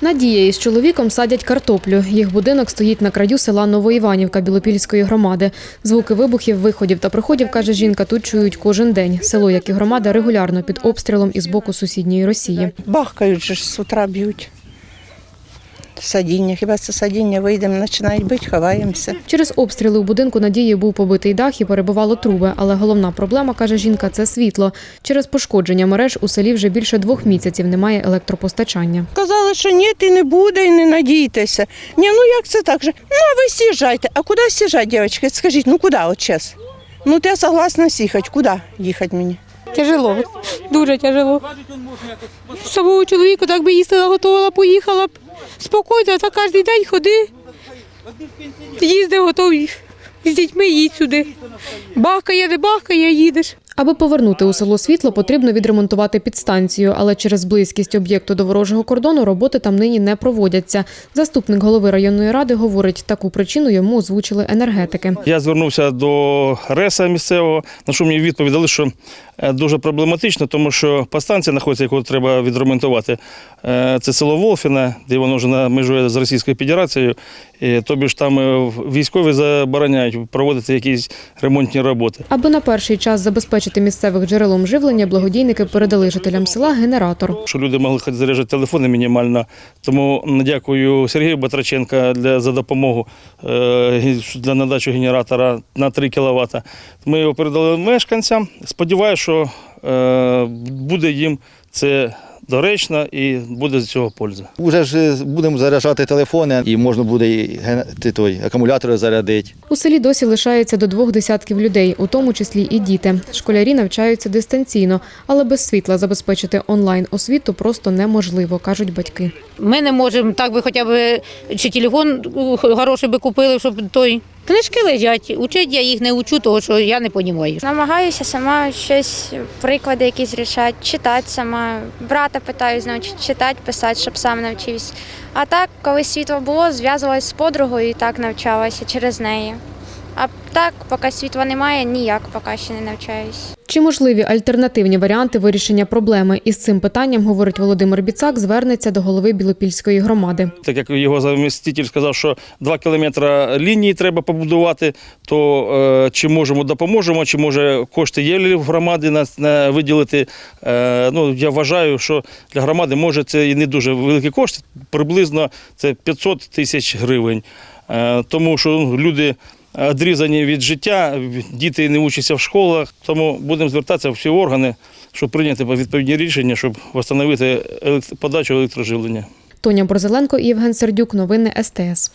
Надія із чоловіком садять картоплю. Їх будинок стоїть на краю села Новоіванівка Білопільської громади. Звуки вибухів, виходів та приходів, каже жінка, тут чують кожен день. Село, як і громада, регулярно під обстрілом із боку сусідньої Росії. Бахкають ж з утра б'ють. Садіння, хіба це садіння вийдемо, починають бити, ховаємося. Через обстріли у будинку Надії був побитий дах і перебувало труби. Але головна проблема, каже жінка, це світло. Через пошкодження мереж у селі вже більше двох місяців немає електропостачання. Казали, що ні, і не буде, і не надійтеся. Ні, ну як це так же? Ну, а ви сіжайте. А куди сіжати, дівчатки? Скажіть, ну куди от час? Ну, я согласна сіхати. Куди їхати мені? Тяжело, дуже тяжело. Самого чоловіка так би їсти готувала, поїхала б спокійно, та кожен день ходи. Їзди готові з дітьми їдь сюди. Бахкає, не бахкає, їдеш. Аби повернути у село світло, потрібно відремонтувати підстанцію, але через близькість об'єкту до ворожого кордону роботи там нині не проводяться. Заступник голови районної ради говорить, таку причину йому озвучили енергетики. Я звернувся до РЕСа місцевого, на що мені відповідали, що е, дуже проблематично, тому що подстанція знаходиться, яку треба відремонтувати. Е, Це село Волфіна, де воно вже на межує з Російською Федерацією. Тобі ж там е, військові забороняють проводити якісь ремонтні роботи. Аби на перший час забезпечити місцевих джерелом живлення, благодійники передали жителям села генератор. Що люди могли хоч заряджати телефони мінімально. Тому дякую Сергію Батраченка для, за допомогу е, для надачі генератора на 3 кВт. Ми його передали мешканцям. Сподіваюся, що е, буде їм це доречно і буде з цього польза. Уже ж е, будемо заряджати телефони і можна буде і генти той акумулятори зарядити. У селі досі лишається до двох десятків людей, у тому числі і діти. Школярі навчаються дистанційно, але без світла забезпечити онлайн освіту просто неможливо, кажуть батьки. Ми не можемо так би хоча б чи телефон uh, хороший би купили, щоб той. Книжки лежать, учить я їх не учу, того що я не розумію. Намагаюся сама щось, приклади якісь рішати, читати сама. Брата питаюсь навчити читати, писати, щоб сам навчився. А так, коли світло було, зв'язувалась з подругою і так навчалася через неї. Так, поки світла немає, ніяк поки ще не навчаюсь. Чи можливі альтернативні варіанти вирішення проблеми? Із цим питанням, говорить Володимир Біцак, звернеться до голови Білопільської громади. Так як його заміститель сказав, що 2 кілометри лінії треба побудувати, то е, чи можемо допоможемо, чи може кошти є в громаді на, на виділити. Е, ну, я вважаю, що для громади може це і не дуже великі кошти, приблизно це 500 тисяч гривень. Е, тому що ну, люди. Відрізані від життя, діти не вчаться в школах, тому будемо звертатися в всі органи, щоб прийняти відповідні рішення, щоб встановити подачу електроживлення. Тоня Борзеленко і Євген Сердюк. Новини СТС.